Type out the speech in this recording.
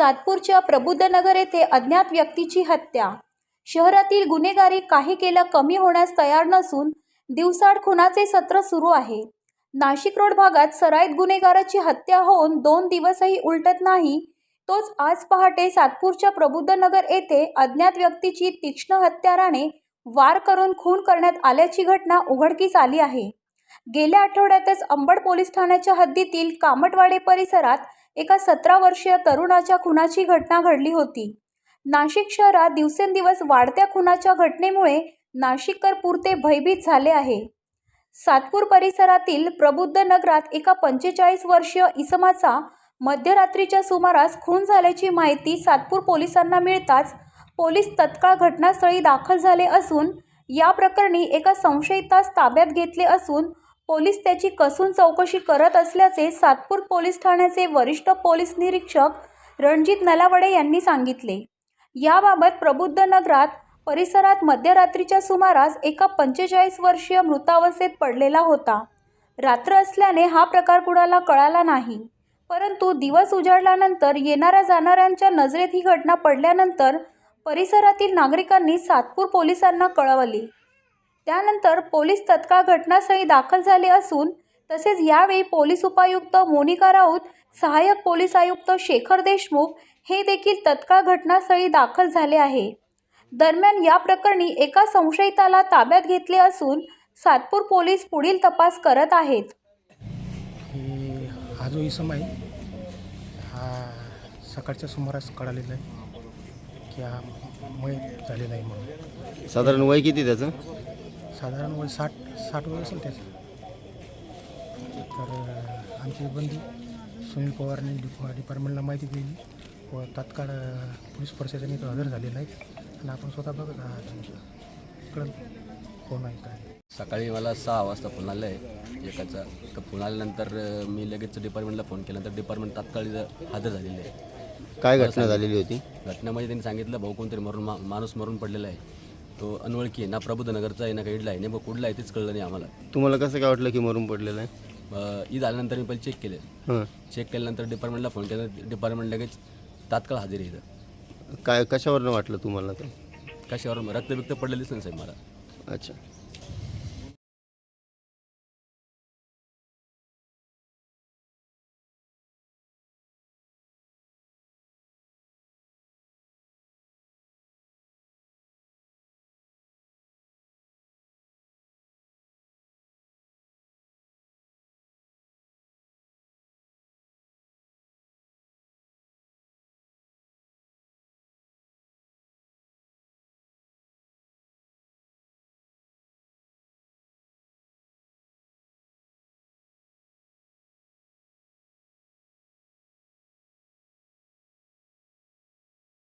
सातपूरच्या प्रबुद्धनगर येथे अज्ञात व्यक्तीची हत्या. शहरातील गुन्हेगारी काही केलं कमी होण्यास तयार नसून दिवसाड खुनाचे सत्र सुरू आहे. नाशिक रोड भागात सराईत गुन्हेगाराची हत्या होऊन दोन दिवसही उलटत नाही तोच आज पहाटे सातपूरच्या प्रबुद्धनगर येथे अज्ञात व्यक्तीची तीक्ष्ण हत्याराने वार करून खून करण्यात आल्याची घटना उघडकीस आली आहे. गेल्या आठवड्यातच अंबड पोलीस ठाण्याच्या हद्दीतील कामटवाडे परिसरात एका सतरा वर्षीय तरुणाच्या खुनाची घटना घडली होती. नाशिक शहरात दिवसेंदिवस वाढत्या खुनाच्या घटनेमुळे नाशिककर पुरते भयभीत झाले आहे. सातपूर परिसरातील प्रबुद्ध नगरात एका पंचेचाळीस वर्षीय इसमाचा मध्यरात्रीच्या सुमारास खून झाल्याची माहिती सातपूर पोलिसांना मिळताच पोलीस तत्काळ घटनास्थळी दाखल झाले असून या प्रकरणी एका संशयितास ताब्यात घेतले असून पोलीस त्याची कसून चौकशी करत असल्याचे सातपूर पोलीस ठाण्याचे वरिष्ठ पोलीस निरीक्षक रणजित नलावडे यांनी सांगितले. याबाबत प्रबुद्ध नगरात परिसरात मध्यरात्रीच्या सुमारास एका पंचेचाळीस वर्षीय मृतावस्थेत पडलेला होता. रात्र असल्याने हा प्रकार कुणाला कळाला नाही. परंतु दिवस उजाडल्यानंतर येणाऱ्या जाणाऱ्यांच्या नजरेत ही घटना पडल्यानंतर परिसरातील नागरिकांनी सातपूर पोलिसांना कळवली. त्यानंतर पोलीस तत्काळ घटनास्थळी दाखल झाले असून तसेच यावेळी पोलीस उपायुक्त मोनिका राऊत सहाय्यक पोलीस आयुक्त शेखर देशमुख हे देखील तत्काळ घटनास्थळी दाखल झाले आहे. दरम्यान या प्रकरणी एका संशयिताला ताब्यात घेतले असून सातपूर पोलीस पुढील तपास करत आहेत. हे जो इसम आहे हा सकाळच्या सुमारास कळालेला आहे की हा मयत झालेला आहे म्हणून. साधारण वय किती त्याचं? साधारण वय साठ साठ वय असेल त्याचं. तर आमचे बंधू सुनील पवारने डिप डिपार्टमेंटला माहिती दिली. व तात्काळ पोलीस प्रशासन इथं हजर झालेलं आहे. आणि आपण स्वतः बघत आहात. कळलं कोण आहे काय? सकाळी मला सहा वाजता फोन आला आहे. एकाचा. तर फोन आल्यानंतर मी लगेच डिपार्टमेंटला फोन केल्यानंतर डिपार्टमेंट तात्काळ हजर झालेले आहे. काय घटना झालेली होती? घटनेमध्ये त्यांनी सांगितलं भाऊ कोणतरी मरून मा माणूस मरून पडलेला आहे. तो अनवळखी आहे ना प्रबुद्धनगरचा आहे ना इडला आहे नेमकं कुठला आहे तेच कळलं नाही आम्हाला. तुम्हाला कसं काय वाटलं की मरून पडलेलं आहे? अं, ईद आल्यानंतर मी पहिले चेक केले. हां. चेक केल्यानंतर डिपार्टमेंटला फोन केला. डिपार्टमेंट लगेच तात्काळ हजेरी इथं. काय कशावरनं वाटलं तुम्हाला ते? कशावर रक्तबिक्त पडलेलीच नाही साहेब मला. अच्छा.